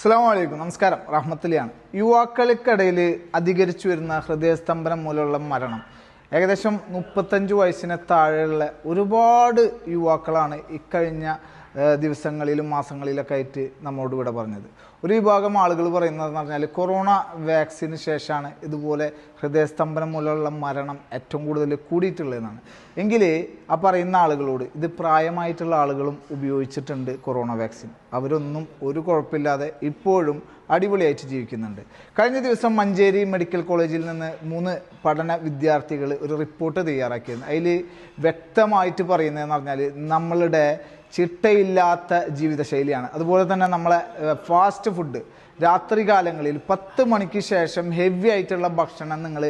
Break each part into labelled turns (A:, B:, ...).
A: അസ്സാം വലൈക്കും നമസ്കാരം. റഹ്മത്തുലിയാണ് യുവാക്കൾക്കിടയിൽ അധികരിച്ചു വരുന്ന ഹൃദയസ്തംഭനം മൂലമുള്ള മരണം. ഏകദേശം മുപ്പത്തഞ്ച് വയസ്സിന് താഴെയുള്ള ഒരുപാട് യുവാക്കളാണ് ഇക്കഴിഞ്ഞ ദിവസങ്ങളിലും മാസങ്ങളിലൊക്കെ ആയിട്ട് നമ്മോട് ഇവിടെ പറഞ്ഞത്. ഒരു വിഭാഗം ആളുകൾ പറയുന്നതെന്ന് പറഞ്ഞാൽ കൊറോണ വാക്സിന് ശേഷമാണ് ഇതുപോലെ ഹൃദയസ്തംഭനം മൂലമുള്ള മരണം ഏറ്റവും കൂടുതൽ കൂടിയിട്ടുള്ളതെന്നാണ്. എങ്കിൽ ആ പറയുന്ന ആളുകളോട് ഇത് പ്രായമായിട്ടുള്ള ആളുകളും ഉപയോഗിച്ചിട്ടുണ്ട് കൊറോണ വാക്സിൻ. അവരൊന്നും ഒരു കുഴപ്പമില്ലാതെ ഇപ്പോഴും അടിപൊളിയായിട്ട് ജീവിക്കുന്നുണ്ട്. കഴിഞ്ഞ ദിവസം മഞ്ചേരി മെഡിക്കൽ കോളേജിൽ നിന്ന് മൂന്ന് പഠന വിദ്യാർത്ഥികൾ ഒരു റിപ്പോർട്ട് തയ്യാറാക്കിയിരുന്നു. അതിൽ വ്യക്തമായിട്ട് പറയുന്നതെന്ന് പറഞ്ഞാൽ നമ്മളുടെ ചിട്ടയില്ലാത്ത ജീവിതശൈലിയാണ്. അതുപോലെ തന്നെ നമ്മളെ ഫാസ്റ്റ് ഫുഡ് രാത്രി കാലങ്ങളിൽ പത്ത് മണിക്ക് ശേഷം ഹെവി ആയിട്ടുള്ള ഭക്ഷണം നിങ്ങൾ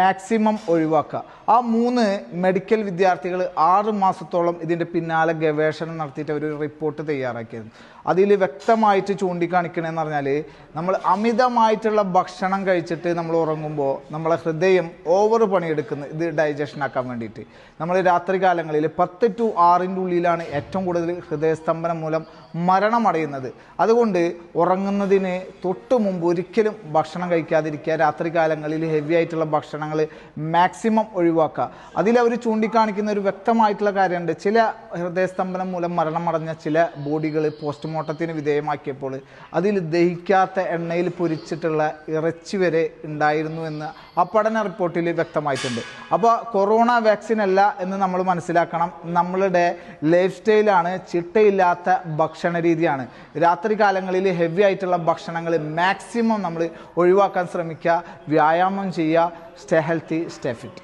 A: മാക്സിമം ഒഴിവാക്കുക. ആ മൂന്ന് മെഡിക്കൽ വിദ്യാർത്ഥികൾ ആറ് മാസത്തോളം ഇതിന്റെ പിന്നാലെ ഗവേഷണം നടത്തിയിട്ട് അവർ റിപ്പോർട്ട് തയ്യാറാക്കിയിരുന്നു. അതിൽ വ്യക്തമായിട്ട് ചൂണ്ടിക്കാണിക്കണമെന്ന് പറഞ്ഞാൽ നമ്മൾ അമിതമായിട്ടുള്ള ഭക്ഷണം കഴിച്ചിട്ട് നമ്മൾ ഉറങ്ങുമ്പോൾ നമ്മളെ ഹൃദയം ഓവർ പണിയെടുക്കുന്നത് ഇത് ഡൈജഷൻ ആക്കാൻ വേണ്ടിയിട്ട്. നമ്മൾ രാത്രി കാലങ്ങളിൽ പത്ത് ടു ആറിന്റെ ഉള്ളിലാണ് ഏറ്റവും കൂടുതൽ ഹൃദയസ്തംഭനം മൂലം മരണമടയുന്നത് അതുകൊണ്ട് ഉറങ്ങുന്നതിന് തൊട്ട് മുമ്പ് ഒരിക്കലും ഭക്ഷണം കഴിക്കാതിരിക്കുക രാത്രി കാലങ്ങളിൽ ഹെവി ആയിട്ടുള്ള ഭക്ഷണങ്ങൾ മാക്സിമം ഒഴിവാക്കുക. അതിലവർ ചൂണ്ടിക്കാണിക്കുന്ന ഒരു വ്യക്തമായിട്ടുള്ള കാര്യമുണ്ട്. ചില ഹൃദയസ്തംഭനം മൂലം മരണമടഞ്ഞ ചില ബോഡികൾ പോസ്റ്റ്മോർട്ടത്തിന് വിധേയമാക്കിയപ്പോൾ അതിൽ ദഹിക്കാത്ത എണ്ണയിൽ പൊരിച്ചിട്ടുള്ള ഇറച്ചി വരെ ഉണ്ടായിരുന്നു എന്ന് ആ പഠന റിപ്പോർട്ടിൽ വ്യക്തമായിട്ടുണ്ട്. അപ്പോൾ കൊറോണ വാക്സിൻ അല്ല എന്ന് നമ്മൾ മനസ്സിലാക്കണം. നമ്മളുടെ ലൈഫ് സ്റ്റൈലാണ് ചിട്ടയില്ലാത്ത ഭക്ഷണ രീതിയാണ്. രാത്രി കാലങ്ങളിൽ ഹെവി ആയിട്ടുള്ള ഭക്ഷണങ്ങൾ മാക്സിമം നമ്മൾ ഒഴിവാക്കാൻ ശ്രമിക്കുക വ്യായാമം ചെയ്യുക സ്റ്റേ ഹെൽത്തി സ്റ്റേ ഫിറ്റ്.